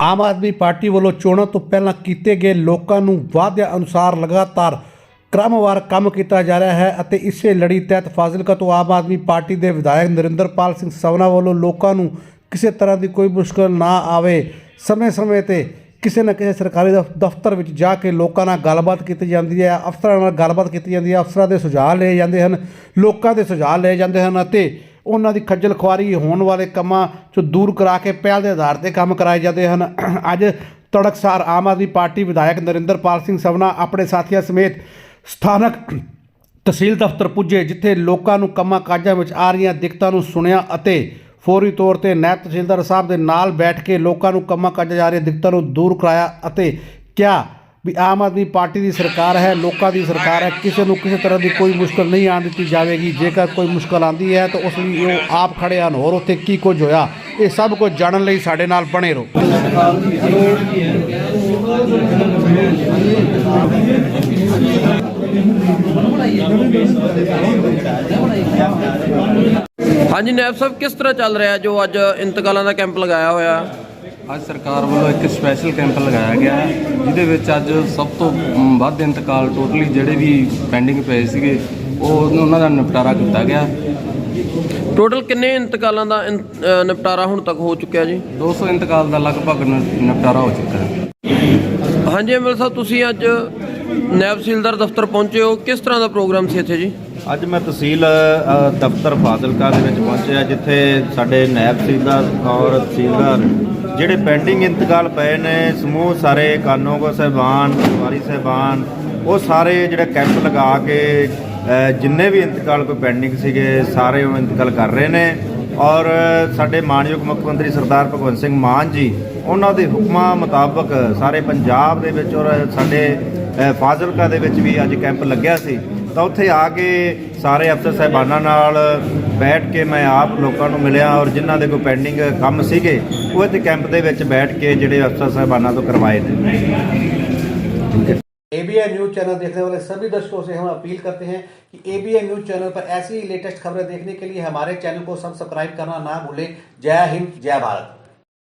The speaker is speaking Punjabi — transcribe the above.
ਆਮ ਆਦਮੀ ਪਾਰਟੀ ਵੱਲੋਂ ਚੋਣਾਂ ਤੋਂ ਪਹਿਲਾਂ ਕੀਤੇ ਗਏ ਲੋਕਾਂ ਨੂੰ ਵਾਅਦਿਆਂ ਅਨੁਸਾਰ ਲਗਾਤਾਰ ਕ੍ਰਮਵਾਰ ਕੰਮ ਕੀਤਾ ਜਾ ਰਿਹਾ ਹੈ ਅਤੇ ਇਸੇ ਲੜੀ ਤਹਿਤ ਫਾਜ਼ਿਲਕਾ ਤੋਂ ਆਮ ਆਦਮੀ ਪਾਰਟੀ ਦੇ ਵਿਧਾਇਕ ਨਰਿੰਦਰਪਾਲ ਸਿੰਘ ਸਵਨਾ ਵੱਲੋਂ ਲੋਕਾਂ ਨੂੰ ਕਿਸੇ ਤਰ੍ਹਾਂ ਦੀ ਕੋਈ ਮੁਸ਼ਕਲ ਨਾ ਆਵੇ। ਸਮੇਂ-ਸਮੇਂ ਤੇ ਕਿਸੇ ਨਾ ਕਿਸੇ ਸਰਕਾਰੀ ਦਫ਼- ਦਫ਼ਤਰ ਵਿੱਚ ਜਾ ਕੇ ਲੋਕਾਂ ਨਾਲ ਗੱਲਬਾਤ ਕੀਤੀ ਜਾਂਦੀ ਹੈ, ਅਫਸਰਾਂ ਨਾਲ ਗੱਲਬਾਤ ਕੀਤੀ ਜਾਂਦੀ ਹੈ, ਅਫਸਰਾਂ ਦੇ ਸੁਝਾਅ ਲਏ ਜਾਂਦੇ ਹਨ, ਲੋਕਾਂ ਦੇ ਸੁਝਾਅ ਲਏ ਜਾਂਦੇ ਹਨ ਅਤੇ ਉਹਨਾਂ ਦੀ ਖੱਜਲ ਖੁਆਰੀ ਹੋਣ ਵਾਲੇ ਕੰਮਾਂ 'ਚੋਂ ਦੂਰ ਕਰਾ ਕੇ ਪਹਿਲ ਦੇ ਆਧਾਰ ਤੇ ਕੰਮ ਕਰਾਏ ਜਾਂਦੇ ਹਨ। ਅੱਜ ਤੜਕਸਾਰ ਆਮ ਆਦਮੀ ਪਾਰਟੀ ਵਿਧਾਇਕ ਨਰਿੰਦਰਪਾਲ ਸਿੰਘ ਸਵਨਾ ਆਪਣੇ ਸਾਥੀਆਂ ਸਮੇਤ ਸਥਾਨਕ ਤਹਿਸੀਲ ਦਫ਼ਤਰ ਪੁੱਜੇ, ਜਿੱਥੇ ਲੋਕਾਂ ਨੂੰ ਕੰਮਾਂ ਕਾਜਾਂ ਵਿੱਚ ਆ ਰਹੀਆਂ ਦਿੱਕਤਾਂ ਨੂੰ ਸੁਣਿਆ ਅਤੇ ਫੌਰੀ ਤੌਰ ਤੇ ਨਾਇਬ ਤਹਿਸੀਲਦਾਰ ਸਾਹਿਬ ਦੇ ਨਾਲ ਬੈਠ ਕੇ ਲੋਕਾਂ ਨੂੰ ਕੰਮਾਂ ਕਾਜਾਂ ਜਾ ਰਹੀਆਂ ਦਿੱਕਤਾਂ ਨੂੰ ਦੂਰ ਕਰਾਇਆ ਅਤੇ ਕਿਹਾ ਵੀ ਆਮ ਆਦਮੀ ਪਾਰਟੀ ਦੀ ਸਰਕਾਰ ਹੈ, ਲੋਕਾਂ ਦੀ ਸਰਕਾਰ ਹੈ, ਕਿਸੇ ਨੂੰ ਕਿਸੇ ਤਰ੍ਹਾਂ ਦੀ ਕੋਈ ਮੁਸ਼ਕਲ ਨਹੀਂ ਆਉਣ ਦਿੱਤੀ ਜਾਵੇਗੀ। ਜੇਕਰ ਕੋਈ ਮੁਸ਼ਕਲ ਆਂਦੀ ਹੈ ਤਾਂ ਉਸ ਲਈ ਉਹ ਆਪ ਖੜੇ ਹਨ। ਹੋਰ ਉੱਥੇ ਕੀ ਕੁਝ ਹੋਇਆ? ਇਹ ਸਭ ਕੁਝ ਜਾਣਨ ਲਈ ਸਾਡੇ ਨਾਲ ਬਣੇ ਰਹੋ। ਹਾਂਜੀ ਨਾਇਬ ਸਾਹਿਬ ਕਿਸ ਤਰ੍ਹਾਂ ਚੱਲ ਰਿਹਾ ਜੋ ਅੱਜ ਇੰਤਕਾਲਾਂ ਦਾ ਕੈਂਪ ਲਗਾਇਆ ਹੋਇਆ? ਅੱਜ ਸਰਕਾਰ ਵੱਲੋਂ ਇੱਕ ਸਪੈਸ਼ਲ ਕੈਂਪ ਲਗਾਇਆ ਗਿਆ ਹੈ ਜਿਹਦੇ ਵਿੱਚ ਅੱਜ ਸਭ ਤੋਂ ਮ, ਵੱਧ ਇੰਤਕਾਲ ਟੋਟਲੀ ਜਿਹੜੇ ਵੀ ਪੈਂਡਿੰਗ ਪਏ ਸੀਗੇ ਉਹ ਉਹਨਾਂ ਦਾ ਨਿਪਟਾਰਾ ਕੀਤਾ ਗਿਆ। ਟੋਟਲ ਕਿੰਨੇ ਇੰਤਕਾਲਾਂ ਦਾ ਇਨ- ਅ, ਨਿਪਟਾਰਾ ਹੁਣ ਤੱਕ ਹੋ ਚੁੱਕਿਆ ਜੀ? 200 ਇੰਤਕਾਲ ਦਾ ਲਗਭਗ ਨ- ਨਿਪਟਾਰਾ ਹੋ ਚੁੱਕਾ ਹੈ। ਹਾਂਜੀ ਐਮਐਲ ਸਾਹਿਬ ਤੁਸੀਂ ਅੱਜ ਨਾਇਬ ਤਹਿਸੀਲਦਾਰ ਦਫ਼ਤਰ ਪਹੁੰਚੇ ਹੋ। ਕਿਸ ਤਰ੍ਹਾਂ ਦਾ ਪ੍ਰੋਗਰਾਮ ਸੀ ਇੱਥੇ ਜੀ? ਅੱਜ ਮੈਂ ਤਹਿਸੀਲ ਦਫ਼ਤਰ ਫਾਜ਼ਿਲਕਾ ਦੇ ਵਿੱਚ ਪਹੁੰਚਿਆ, ਜਿੱਥੇ ਸਾਡੇ ਨਾਇਬ ਤਹਿਸੀਲਦਾਰ ਔਰ ਤਹਿਸੀਲਦਾਰ ਜਿਹੜੇ ਪੈਂਡਿੰਗ ਇੰਤਕਾਲ ਪਏ ਨੇ, ਸਮੂਹ ਸਾਰੇ, ਕਾਨੂੰਗੋ ਸਹਿਬਾਨ ਪਟਵਾਰੀ ਸਹਿਬਾਨ, ਉਹ ਸਾਰੇ ਜਿਹੜੇ ਕੈਂਪ ਲਗਾ ਕੇ ਜਿੰਨੇ ਵੀ ਇੰਤਕਾਲ ਕੋਈ ਪੈਂਡਿੰਗ ਸੀਗੇ, ਸਾਰੇ ਉਹ ਇੰਤਕਾਲ ਕਰ ਰਹੇ ਨੇ। ਔਰ ਸਾਡੇ ਮਾਨਯੋਗ ਮੁੱਖ ਮੰਤਰੀ ਸਰਦਾਰ ਭਗਵੰਤ ਸਿੰਘ ਮਾਨ ਜੀ, ਉਹਨਾਂ ਦੇ ਹੁਕਮਾਂ ਮੁਤਾਬਕ ਸਾਰੇ ਪੰਜਾਬ ਦੇ ਵਿੱਚ ਔਰ ਸਾਡੇ ਫਾਜ਼ਿਲਕਾ ਦੇ ਵਿੱਚ ਵੀ ਅੱਜ ਕੈਂਪ ਲੱਗਿਆ ਸੀ। ਤਾਂ ਉੱਥੇ ਆ ਕੇ ਸਾਰੇ ਅਫਸਰ ਸਾਹਿਬਾਨਾਂ ਨਾਲ ਬੈਠ ਕੇ ਮੈਂ ਆਪ ਲੋਕਾਂ ਨੂੰ ਮਿਲਿਆ ਔਰ ਜਿਨ੍ਹਾਂ ਦੇ ਕੋਈ ਪੈਂਡਿੰਗ ਕੰਮ ਸੀਗੇ ਉਹ ਇੱਥੇ ਕੈਂਪ ਦੇ ਵਿੱਚ ਬੈਠ ਕੇ ਜਿਹੜੇ ਅਫਸਰ ਸਾਹਿਬਾਨਾਂ ਤੋਂ ਕਰਵਾਏ ਨੇ एबीएन न्यूज चैनल देखने वाले सभी दर्शकों से हम अपील करते हैं कि एबीएन न्यूज चैनल पर ऐसी ही लेटेस्ट खबरें देखने के लिए हमारे चैनल को सब्सक्राइब करना ना भूलें जय हिंद जय भारत